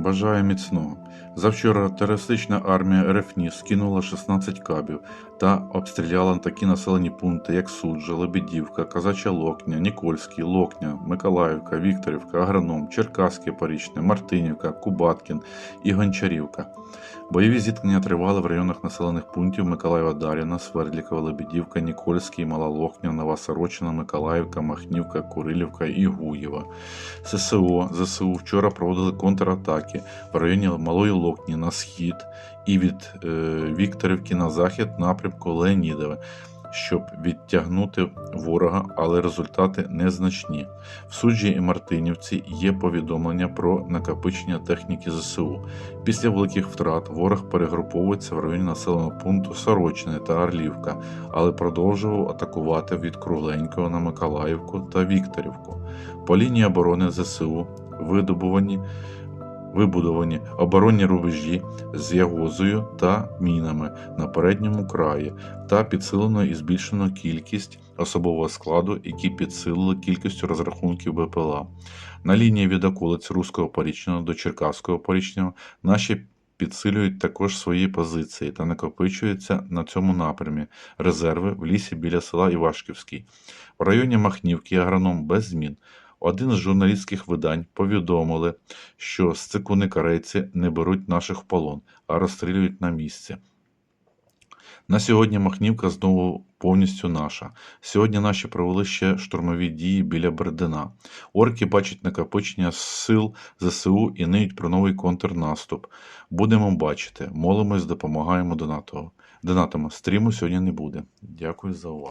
Бажаю міцного. Завчора терористична армія РФНІ скинула 16 кабів та обстріляла такі населені пункти, як Суджа, Лебедівка, Казача Локня, Нікольський, Локня, Миколаївка, Вікторівка, Агроном, Черкаське Порічне, Мартинівка, Кубаткін і Гончарівка. Бойові зіткнення тривали в районах населених пунктів Миколаєва Дар'яна, Свердлікова, Лебедівка, Нікольський, Мала Лохня, Нова Сорочина, Миколаївка, Махнівка, Курилівка і Гуєва. ССО, ЗСУ вчора проводили контратаки в районі Малої Локні на схід і від е, Вікторівки на захід напрямку Леонідове, щоб відтягнути ворога, але результати незначні. В суджі і Мартинівці є повідомлення про накопичення техніки ЗСУ. Після великих втрат ворог перегруповується в районі населеного пункту Сорочини та Орлівка, але продовжував атакувати від Кругленького на Миколаївку та Вікторівку. По лінії оборони ЗСУ видобувані, вибудовані оборонні рубежі з ягозою та мінами на передньому краї та підсилено і збільшено кількість особового складу, які підсилили кількістю розрахунків БПЛА. На лінії від околиць Руського Порічного до Черкаського Порічного наші підсилюють також свої позиції та накопичуються на цьому напрямі резерви в лісі біля села Івашківський. В районі Махнівки агроном без змін. Один з журналістських видань повідомили, що сцикуни корейці не беруть наших в полон, а розстрілюють на місці. На сьогодні Махнівка знову повністю наша. Сьогодні наші провели ще штурмові дії біля Бердина. Орки бачать накопичення сил ЗСУ і ниють про новий контрнаступ. Будемо бачити. Молимось, допомагаємо. Донатами. Стріму сьогодні не буде. Дякую за увагу.